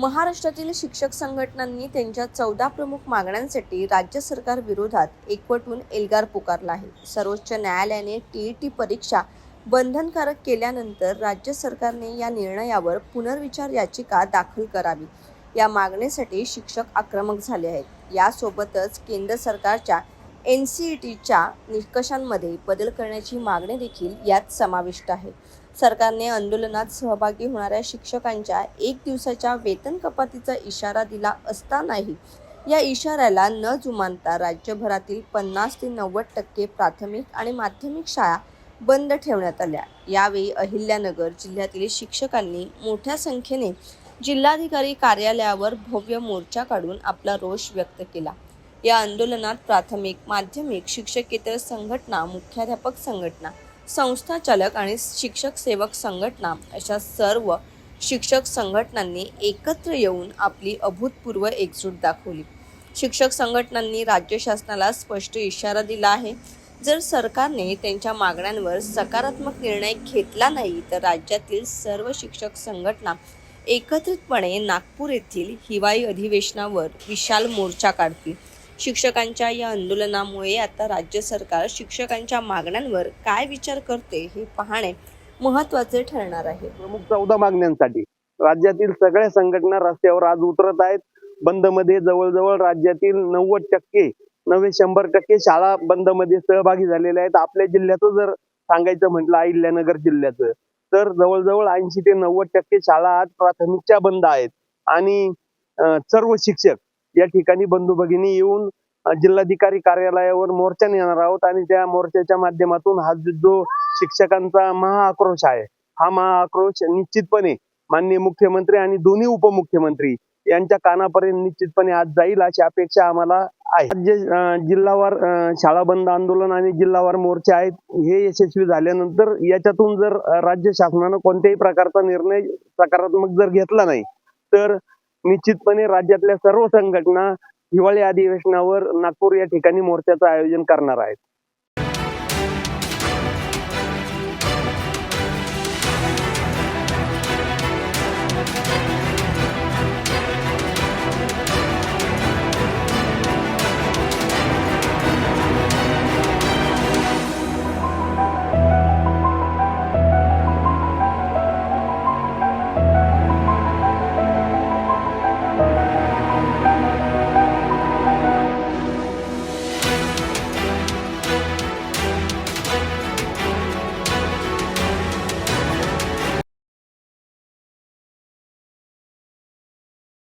महाराष्ट्रातील शिक्षक संघटनांनी त्यांच्या चौदा प्रमुख मागण्यांसाठी राज्य सरकार विरोधात एकवटून एल्गार पुकारला आहे. सर्वोच्च न्यायालयाने टीईटी परीक्षा बंधनकारक केल्यानंतर राज्य सरकारने या निर्णयावर पुनर्विचार याचिका दाखल करावी. या मागणीसाठी शिक्षक आक्रमक झाले आहेत. यासोबतच केंद्र सरकारच्या एन सी ई टीच्या निकषांमध्ये बदल करण्याची मागणी देखील यात समाविष्ट आहे. सरकारने आंदोलनात सहभागी होणाऱ्या शिक्षकांच्या एक दिवसाच्या वेतन कपातीचा इशारा दिला असतानाही या इशाऱ्याला न जुमानता राज्यभरातील पन्नास ते नव्वद टक्के प्राथमिक आणि माध्यमिक शाळा बंद ठेवण्यात आल्या. यावेळी अहिल्यानगर जिल्ह्यातील शिक्षकांनी मोठ्या संख्येने जिल्हाधिकारी कार्यालयावर भव्य मोर्चा काढून आपला रोष व्यक्त केला. या आंदोलनात प्राथमिक माध्यमिक शिक्षकेतर संघटना मुख्याध्यापक संघटना संस्था चालक आणि शिक्षक सेवक संघटना अशा सर्व शिक्षक संघटनांनी एकत्र येऊन आपली अभूतपूर्व एकजूट दाखवली. शिक्षक संघटनांनी राज्य शासनाला स्पष्ट इशारा दिला आहे. जर सरकारने त्यांच्या मागण्यांवर सकारात्मक निर्णय घेतला नाही तर राज्यातील सर्व शिक्षक संघटना एकत्रितपणे नागपूर येथील हिवाळी अधिवेशनावर विशाल मोर्चा काढतील. शिक्षकांच्या या आंदोलनामुळे आता राज्य सरकार शिक्षकांच्या मागण्यांवर काय विचार करते हे पाहणे महत्त्वाचे ठरणार आहे. प्रमुख चौदा मागण्यांसाठी. राज्यातील सगळ्या संघटना रस्त्यावर आज उतरत आहेत. बंदमध्ये जवळजवळ राज्यातील नव्वद टक्के नव्हे शंभर टक्के शाळा बंदमध्ये सहभागी झालेल्या आहेत. आपल्या जिल्ह्याचं जर सांगायचं म्हटलं अहिल्यानगर जिल्ह्याचं तर जवळजवळ ऐंशी ते नव्वद टक्के शाळा आज प्राथमिकच्या बंद आहेत. आणि सर्व शिक्षक या ठिकाणी बंधू भगिनी येऊन जिल्हाधिकारी कार्यालयावर मोर्चा नेणार आहोत आणि त्या मोर्चाच्या माध्यमातून हा जो- शिक्षकांचा महाआक्रोश आहे हा महाआक्रोश निश्चितपणे माननीय मुख्यमंत्री आणि दोन्ही उपमुख्यमंत्री यांच्या कानापर्यंत निश्चितपणे आज जाईल अशी अपेक्षा आम्हाला आहे. जे जिल्हावार शाळा बंद आंदोलन आणि जिल्हावार मोर्चे आहेत हे यशस्वी झाल्यानंतर याच्यातून जर राज्य शासनानं कोणत्याही प्रकारचा निर्णय सकारात्मक जर घेतला नाही तर निश्चितपणे राज्यातल्या सर्व संघटना हिवाळी अधिवेशनावर नागपूर या ठिकाणी मोर्चाचं आयोजन करणार आहेत.